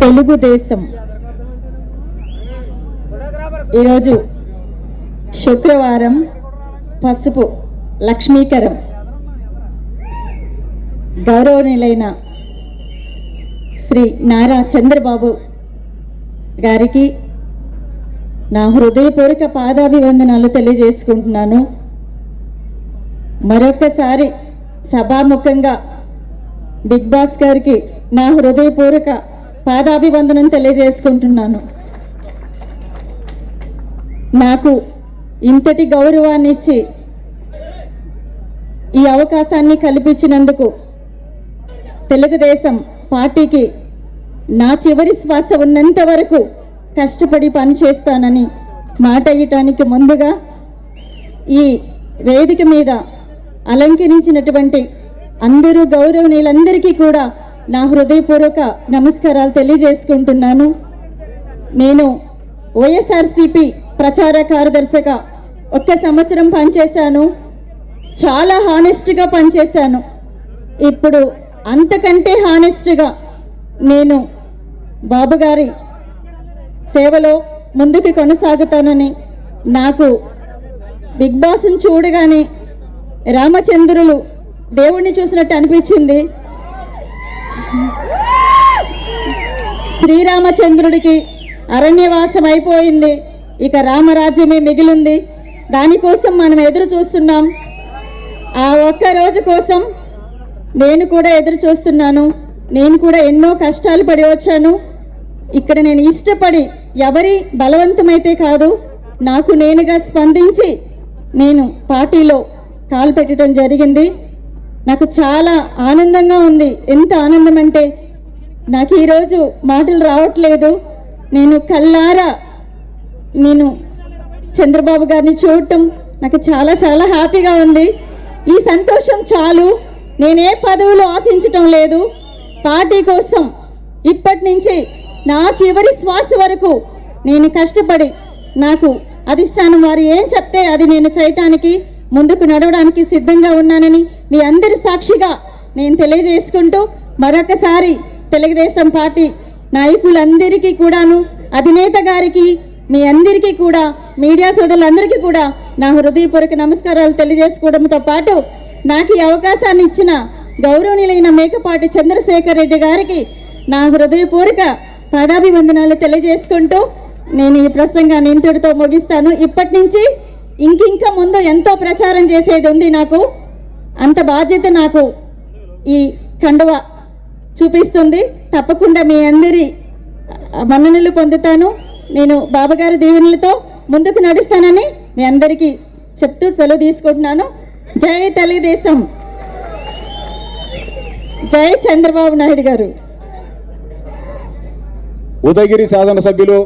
తెలుగుదేశం. ఈరోజు శుక్రవారం పసుపు లక్ష్మీకరం. గౌరవనీయులైన శ్రీ నారా చంద్రబాబు గారికి నా హృదయపూర్వక పాదాభివందనాలు తెలియజేసుకుంటున్నాను. మరొక్కసారి సభాముఖంగా బిగ్ బాస్ గారికి నా హృదయపూర్వక పాదాభివందనం తెలియజేసుకుంటున్నాను. నాకు ఇంతటి గౌరవాన్ని ఇచ్చి ఈ అవకాశాన్ని కల్పించినందుకు తెలుగుదేశం పార్టీకి నా చివరి శ్వాస ఉన్నంత వరకు కష్టపడి పనిచేస్తానని మాట ఇయటానికి ముందుగా ఈ వేదిక మీద అలంకరించినటువంటి అందరూ గౌరవనీయులందరికీ కూడా నా హృదయపూర్వక నమస్కారాలు తెలియజేసుకుంటున్నాను. నేను వైఎస్ఆర్సిపి ప్రచార కార్యదర్శిగా ఒక్క సంవత్సరం పనిచేశాను. చాలా హానెస్ట్గా పనిచేశాను. ఇప్పుడు అంతకంటే హానెస్ట్గా నేను బాబుగారి సేవలో ముందుకు కొనసాగుతానని నాకు బిగ్ బాస్ని చూడగానే రామచంద్రులు దేవుణ్ణి చూసినట్టు అనిపించింది. శ్రీరామచంద్రుడికి అరణ్యవాసం అయిపోయింది. ఇక రామరాజ్యమే మిగిలింది. దానికోసం మనం ఎదురు చూస్తున్నాం. ఆ ఒక్క రోజు కోసం నేను కూడా ఎదురు చూస్తున్నాను. నేను కూడా ఎన్నో కష్టాలు పడి వచ్చాను. ఇక్కడ నేను ఇష్టపడి ఎవరి బలవంతమైతే కాదు నాకు నేనుగా స్పందించి నేను పార్టీలో కాలు పెట్టడం జరిగింది. నాకు చాలా ఆనందంగా ఉంది. ఎంత ఆనందం అంటే నాకు ఈరోజు మాటలు రావట్లేదు. నేను కల్లారా నేను చంద్రబాబు గారిని చూడటం నాకు చాలా చాలా హ్యాపీగా ఉంది. ఈ సంతోషం చాలు. నేనే పదవులు ఆశించటం లేదు. పార్టీ కోసం ఇప్పటి నుంచి నా చివరి శ్వాస వరకు నేను కష్టపడి నాకు అధిష్టానం వారు ఏం చెప్తే అది నేను చేయటానికి ముందుకు నడవడానికి సిద్ధంగా ఉన్నానని మీ అందరి సాక్షిగా నేను తెలియజేసుకుంటూ మరొకసారి తెలుగుదేశం పార్టీ నాయకులందరికీ కూడాను అధినేత గారికి మీ అందరికీ కూడా మీడియా సోదరులందరికీ కూడా నా హృదయపూర్వక నమస్కారాలు తెలియజేసుకోవడంతో పాటు నాకు ఈ అవకాశాన్ని ఇచ్చిన గౌరవనీయులైన మేకపాటి చంద్రశేఖర్ రెడ్డి గారికి నా హృదయపూర్వక పాదాభివందనాలు తెలియజేసుకుంటూ నేను ఈ ప్రసంగాన్ని ఇంతటితో ముగిస్తాను. ఇప్పటి నుంచి ఇంకింక ముందు ఎంతో ప్రచారం చేసేది ఉంది నాకు. అంత బాధ్యత నాకు ఈ కండువ చూపిస్తుంది. తప్పకుండా మీ అందరి మన్ననలు పొందుతాను. నేను బాబాగారి దీవెనలతో ముందుకు నడుస్తానని మీ అందరికీ చెప్తూ సెలవు తీసుకుంటున్నాను. జై తెలుగుదేశం జై చంద్రబాబు నాయుడు గారు. ఉదయగిరి శాసన సభ్యులు